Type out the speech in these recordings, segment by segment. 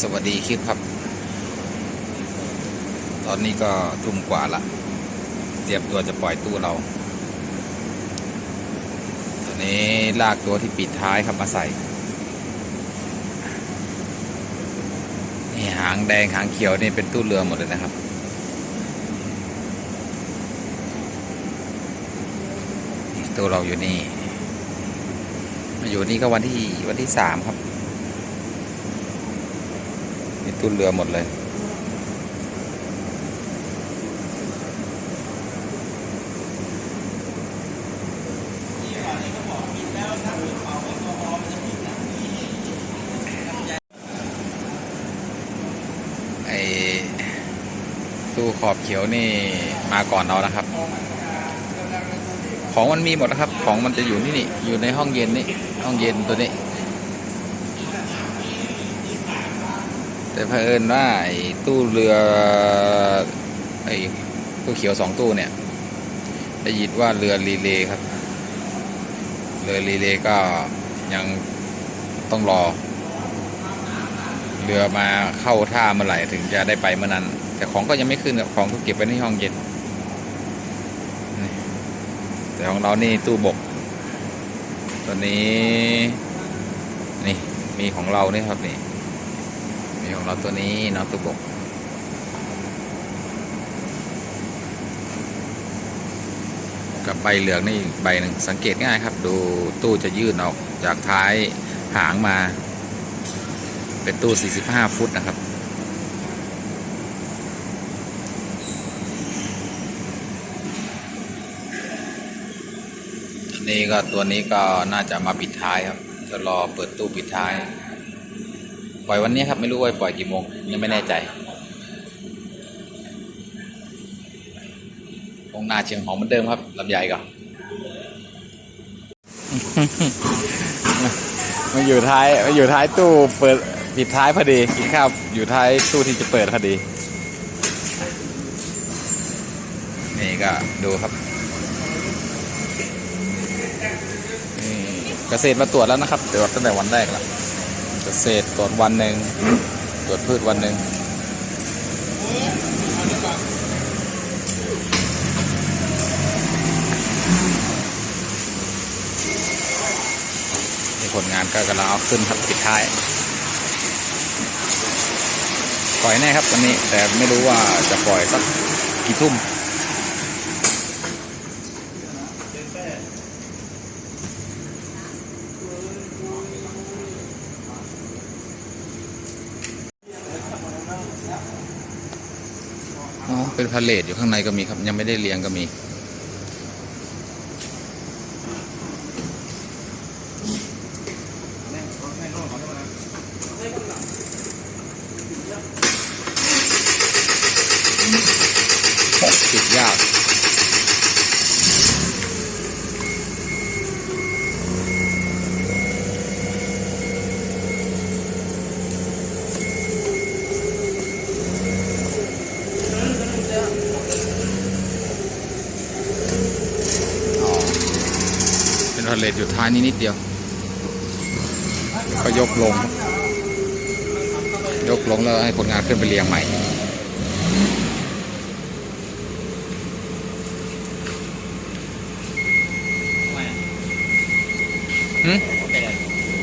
สวัสดีคลิปครับ ตอนนี้ก็ทุ่มกว่าละเตรียมตัวจะปล่อยตู้เรา ตอนนี้ลากตัวที่ปิดท้ายครับมาใส่นี่หางแดงหางเขียวนี่เป็นตู้เรือหมดเลยนะครับตู้เราอยู่นี่ มาอยู่นี่ก็วันที่วันที่สามครับ นี่ตู้เรือหมดเลยไอตู้ขอบเขียวนี่มาก่อนเรานะครับ ของมันมีหมดนะครับ ของมันจะอยู่นี่นี่อยู่ในห้องเย็นนี่ห้องเย็นตัวนี้ แต่เผอิญว่าไอ้ตู้เรือไอ้ตู้เขียวสองตู้เนี่ย ได้ยินว่าเรือรีเลย์ครับ เรือรีเลย์ก็ยังต้องรอ เรือมาเข้าท่าเมื่อไหร่ถึงจะได้ไปเมื่อนั้น แต่ของก็ยังไม่ขึ้นครับของก็เก็บไว้ในห้องเย็น แต่ของเรานี่ตู้บกตัวนี้นี่มีของเรานี่ครับนี่ ของเราตัวนี้เนาะตู้บกกับใบเหลืองนี่ใบหนึ่งสังเกตง่ายครับ ดูตู้จะยื่นออกจากท้ายหางมา เป็นตู้ 45 ฟุตนะครับนนี้ก็ตัวนี้ก็น่าจะมาปิดท้ายครับจะรอเปิดตู้ปิดท้าย ปล่อยวันนี้ครับไม่รู้ว่าปล่อยกี่โมงยังไม่แน่ใจองนาเชียงหอมเหมือนเดิมครับลำไยก่อนมาอยู่ท้ายมาอยู่ท้ายตู้เปิดปิดท้ายพอดีกินข้าวอยู่ท้ายตู้ที่จะเปิดพอดี นี่ก็ดูครับนี่เกษตรมาตรวจแล้วนะครับตรวจตั้งแต่วันแรกแล้ว ษตรตรวจวันหนึ่งตรวจพืชวันหนึ่งผลงานก็กำลังเอาขึ้นครับปิดท้ายปล่อยแน่ครับวันนี้แต่ไม่รู้ว่าจะปล่อยสักกี่ทุ่ม อ๋อเป็นพาเลทอยู่ข้างในก็มีครับ ยังไม่ได้เลียงก็มี เป็นพาเลอยู่ท้ายนี้นิดเดียว ก็ยกลง ยกลงแล้วให้คนงานขึ้นไปเรียงใหม่หึ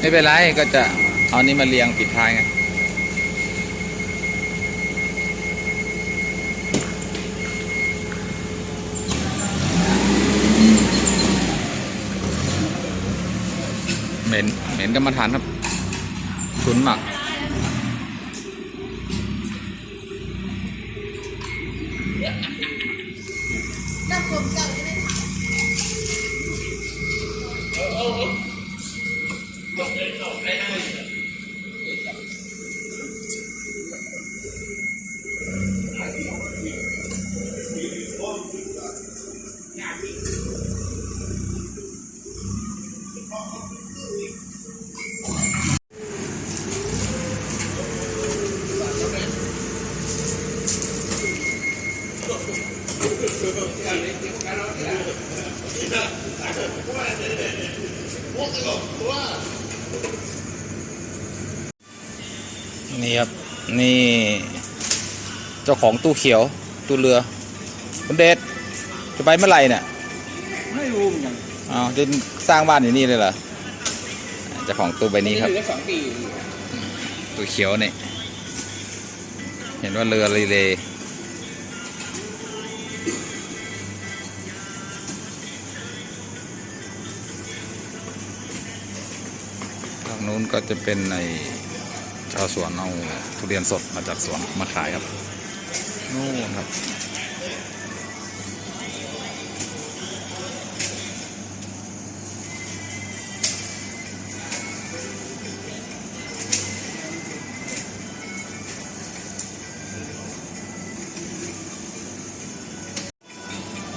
ไม่เป็นไรก็จะเอานี้มาเรียงปิดท้ายไง เหม็นเหม็นกรรมฐานครับชุนหมัก จ้าของตู้เขียวตู้เรือคุณเดชจะไปเมื่อไหร่เนี่ยไม่รู้เหมือนกันอ้าวจะสร้างบ้านอยู่นี่เลยเหรอเจ้าของตู้ใบนี้ครับอยู่ได้สองปีตู้เขียวเนี่ยเห็นว่าเรือรีเลย์ทางนู้นก็จะเป็นในชาวสวนเอาทุเรียนสดมาจากสวนมาขายครับ นู่นครับ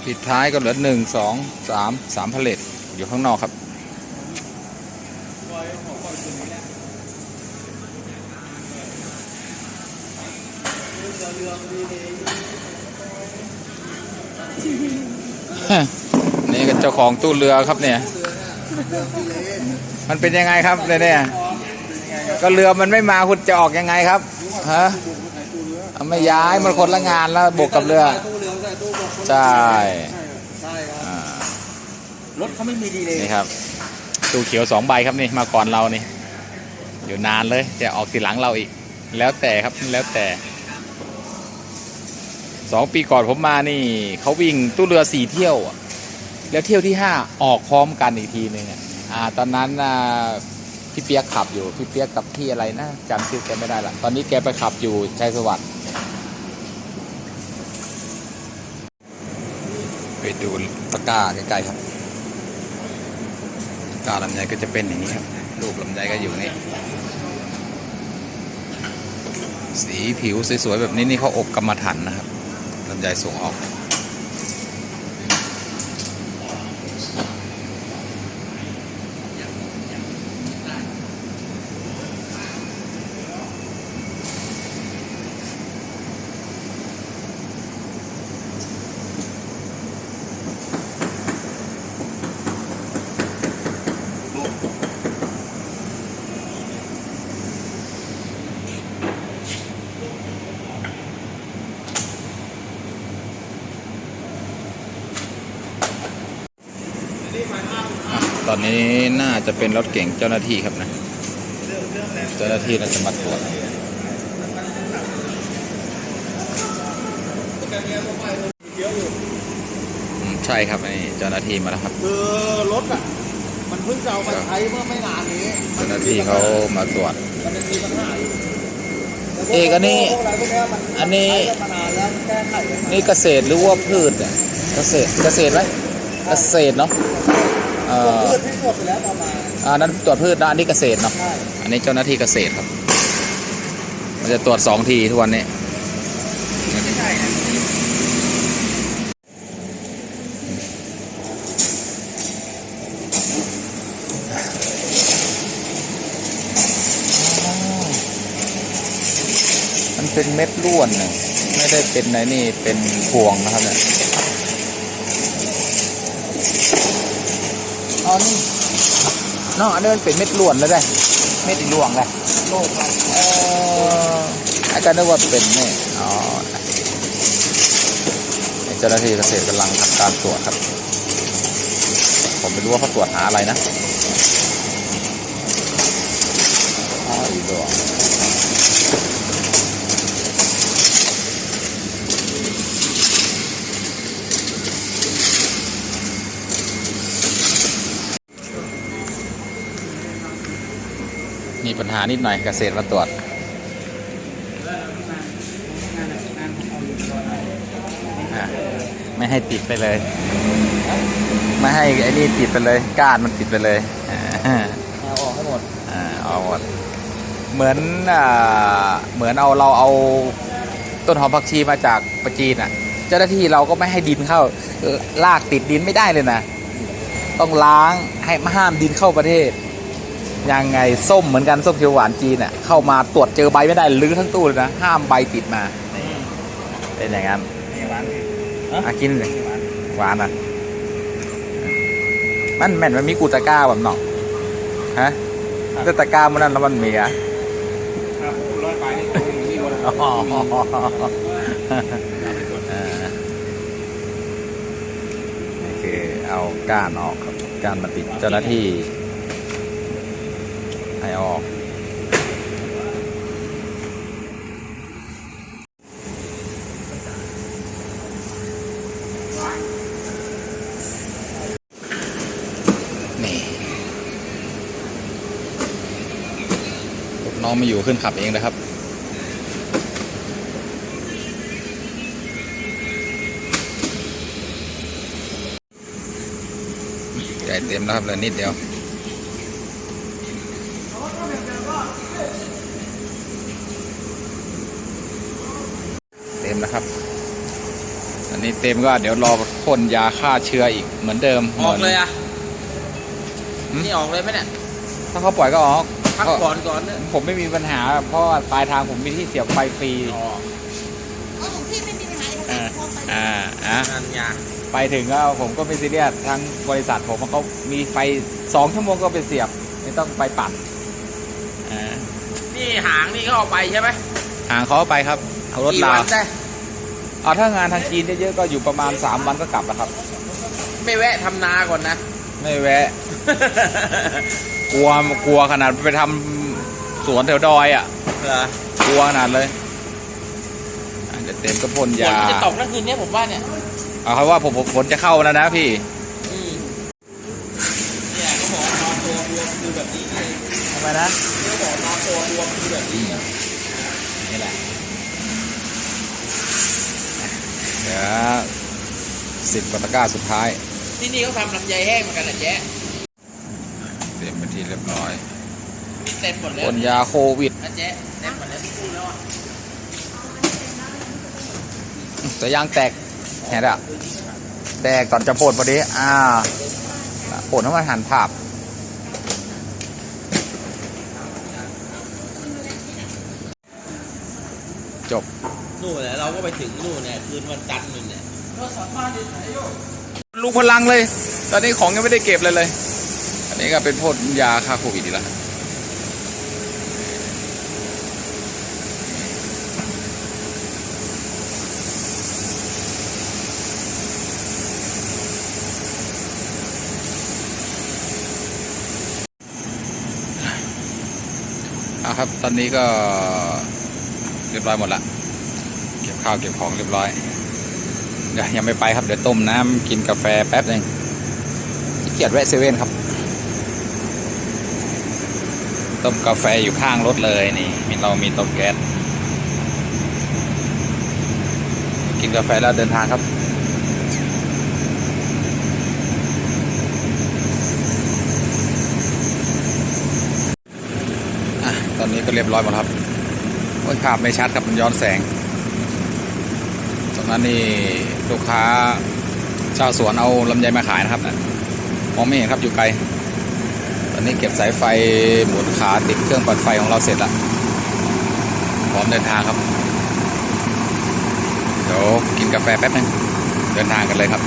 ปิดท้ายก็เหลือหนึ่งสองสามสามพเลตอยู่ข้างนอกครับ นี่ก็เจ้าของตู้เรือครับเนี่ย มันเป็นยังไงครับเนี่ยเนี่ยก็เรือมันไม่มาคุณจะออกยังไงครับฮะเอาไม่ย้ายมันคนละงานแล้วบวกกับเรือตู้เรือใส่ตู้บกใช่ใช่ครับอ่ารถเขาไม่มีดีเลยนี่ครับตู้เขียวสองใบครับนี่มาก่อนเรานี่อยู่นานเลยจะออกทีหลังเราอีก แล้วแต่ครับแล้วแต่ สองปีก่อนผมมานี่เขาวิ่งตู้เรือสี่เที่ยวแล้วเที่ยวที่ห้าออกพร้อมกันอีกทีหนึ่งอ่า ตอนนั้นพี่เปียกขับอยู่พี่เปียกกับพี่อะไรนะจำชื่อแกไม่ได้ละตอนนี้แกไปขับอยู่ชัยสวัสดิ์ไปดูตะกร้าใกล้ๆครับกาลำไยก็จะเป็นอย่างนี้ครับรูปลำไยก็อยู่นี่สีผิวสวยๆแบบนี้นี่เขาอบกรรมฐานนะครับ ใหญ่ส่งออก ตอนนี้น่าจะเป็นรถเก่งเจ้าหน้าที่ครับนะ เจ้าหน้าที่น่าจะมาตรวจอืมใช่ครับนี่เจ้าหน้าที่มาแล้วครับคือรถอะมันเพิ่งจะเอามาใช้เมื่อไม่นานนี้เจ้าหน้าที่เขามาตรวจมันยังมีปัญหาอยู่เอกอันนี้พวกอะไรพวกเนี้ยมันอันนี้ใช้กันมานานแล้วแก้ไขกันมานี่เกษตรหรือว่าพืชเนี่ยเกษตรเกษตรไหมเกษตรเนาะเอ่อ พืชที่ตรวจไปแล้วประมาณอันนั้นตรวจพืชนะอันนี้เกษตรเนาะใช่อันนี้เจ้าหน้าที่เกษตรครับ มันจะตรวจสองทีทุกวันนี้ไม่ใช่นะมันเป็นเม็ดล้วนน่ะไม่ได้เป็นในนี่เป็นพวงนะครับเนี่ยอ๋อนี่ เนาะอันนี้มันเป็นเม็ดล้วนแล้วได้ เม็ดอีหลวงเลยโลกเราเอออาจารย์นึกว่าเป็นนี่อ๋อเจ้าหน้าที่เกษตรกำลังทำการตรวจครับ ผมไม่รู้ว่าเขาตรวจหาอะไรนะอ๋ออีหลวง มีปัญหานิดหน่อยเกษตรมาตรวจไม่ให้ติดไปเลย ไม่ให้ไอ้นี่ติดไปเลยก้านมันติดไปเลยอ่าเอาออกให้หมดอ่าเอาหมดเหมือนอ่าเหมือนเอาเราเอาต้นหอมผักชีมาจากประจีนอะ เจ้าหน้าที่เราก็ไม่ให้ดินเข้าลากติดดินไม่ได้เลยนะ ต้องล้างให้ห้ามดินเข้าประเทศ ยังไงส้มเหมือนกันส้มเขียวหวานจีนอะเข้ามาตรวจเจอใบไม่ได้ลื้อทั้งตู้เลยนะห้ามใบติดมาเป็นอย่างนั้นนี่หวานพี่อากินเลยนี่หวานหวานอะมันแม่นมันมีกูตะกร้าแบบเนาะฮะแต่ตะกร้ามันนั่นแล้วมันมีอะครับร้อยปลายนี่ตัวอยู่ที่รถอ๋อเออนี่คือเอาก้านออกครับก้านมาติดเจ้าหน้าที่ ให้ออก นี่ลูกน้องม่อยู่ขึ้นขับเองเลยครับใหญ่เต็มแล้วครับเหลือนิดเดียว เต็มแล้วครับ อันนี้เต็มก็เดี๋ยวรอพ่นยาฆ่าเชื้ออีกเหมือนเดิมออกเลยอะหืมนี่ออกเลยไหมเนี่ยถ้าเขาปล่อยก็ออกพักก็ก่อนก่อนเนี่ยผมไม่มีปัญหา เพราะว่าปลายทางผมมีที่เสียบไฟฟรีอ๋อเอาของพี่ไม่มีปัญหาเอกอ่าสารพร้อมไปอ่าอะงานยาไปถึงก็ผมก็ไม่ซีเรียสทั้งบริษัทผมเขามีไฟสองชั่วโมงก็ไปเสียบ ไม่ต้องไปปั่นอ่านี่หางนี่เขาเอาไปใช่ไหมห่างเขาไปครับเอารถกี่ลาวันได้เอาถ้างานทางจีนเยอะๆก็อยู่ประมาณ 3 วันก็กลับแล้วครับ ไม่แวะทำนาก่อนนะ ไม่แวะ กลัวกลัวขนาดไปทำสวนแถวดอยอะ เหรอกลัวขนาดเลยอะเดี๋ยวเต็มก็พ่นฝนยาจะตกแล้วคืนนี้ผมว่าเนี่ยเอาครับว่าผมผมฝนจะเข้าแล้วนะพี่ อืมเนี่ยเขาบอกนอนตัวรวมคือแบบนี้นี่ทำไมนะเขาบอกนอนตัวรวมคือแบบนี้นี่แหละเดี๋ยว สิบกว่าตะกร้าสุดท้าย ที่นี่เขาทำลำไยแห้งเหมือนกันนะแจ๊ะเต็มไปนที่เรียบร้อยมีเต็มหมดแล้วพ่นยาโควิดนะแจ๊ะเต็มหมดแล้วที่พูดแล้วอะแต่ยางแตกเห็นอะแตกตอนจะพ่นพอดีอ่าพ่นให้มันหันภาพจบ นู่นแหละเราก็ไปถึงนู่นเนี่ยคืนวันจันทร์นู่นเนี่ย ลุงพลังเลย ตอนนี้ของยังไม่ได้เก็บเลยเลย อันนี้ก็เป็นพ่นยาฆ่าโควิดอีกแล้วอะครับ ตอนนี้ก็เรียบร้อยหมดละ เก็บข้าวเก็บของเรียบร้อย เดี๋ยวยังไม่ไปครับเดี๋ยวต้มน้ำกินกาแฟแป๊บหนึ่งเกียจแวะเซเว่นครับ ต้มกาแฟอยู่ข้างรถเลยนี่มีเรามีเต้มแก๊สกินกาแฟแล้วเดินทางครับอะตอนนี้ก็เรียบร้อยหมดครับภาพไม่ชัดครับมันย้อนแสง ตรงนั้นนี่ลูกค้าชาวสวนเอาลำไยมาขายนะครับนะมองไม่เห็นครับอยู่ไกล ตอนนี้เก็บสายไฟหมุนขาติดเครื่องปัดไฟของเราเสร็จล้วพร้อมเดินทางครับ เดี๋ยวกินกาแฟแป๊บนึงเดินทางกันเลยครับ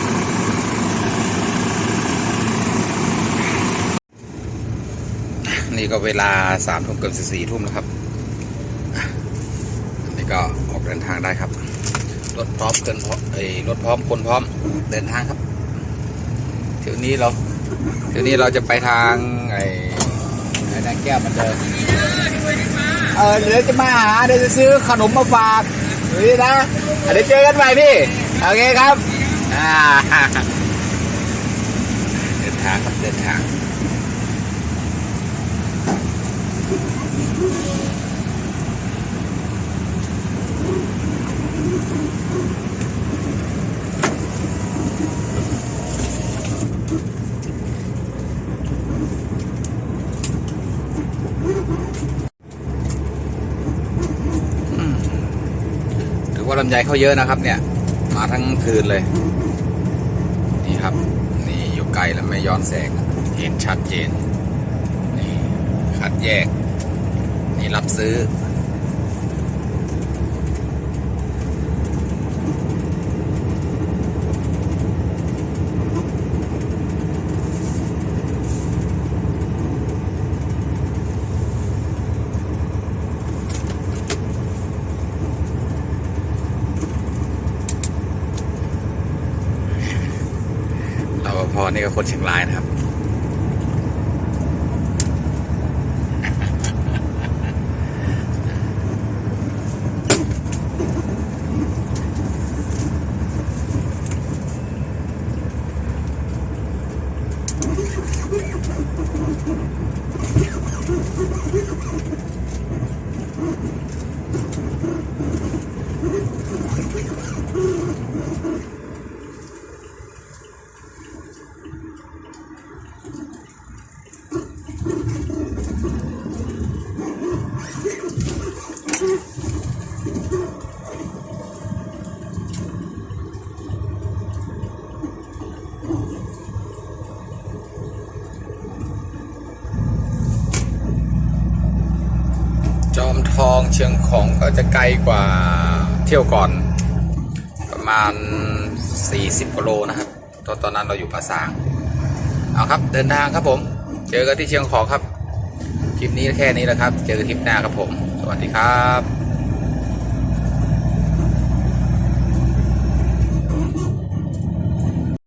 นี่ก็เวลาสามทุ่มเกือบสี่ทุ่มแล้วครับนี่ก็ออกเดินทางได้ครับ รถพร้อมเกินพร้อมไอ้ยรถพร้อมคนพร้อมเดินทางครับเที่ยวนี้เราเที่ยวนี้เราจะไปทางไอ้ไอ้นางแก้วเหมันเดิมเออเดี๋ยวจะมาหาเดี๋ยวจะซื้อขนมมาฝากนี่นะอะเดี๋ยวเจอกันใหม่พี่โอเคครับอ่าเดินทางครับเดินทางำไยเขาเยอะนะครับ เนี่ย มาทั้งคืนเลย นี่ครับ นี่อยู่ไกลแล้วไม่ย้อนแสงเห็นชัดเจนนี่คัดแยก นี่รับซื้อ นี่ก็คนเชียงรายนะครับจอมทอง เชียงของก็จะไกลกว่าเที่ยวก่อน ประมาณ 40กิโลนะครับตอนตอนนั้นเราอยู่ภาษาเอาครับเดินทางครับผม เจอกันที่เชียงของครับ คลิปนี้แค่นี้แหละครับ เจอกันคลิปหน้าครับผม สวัสดีครับ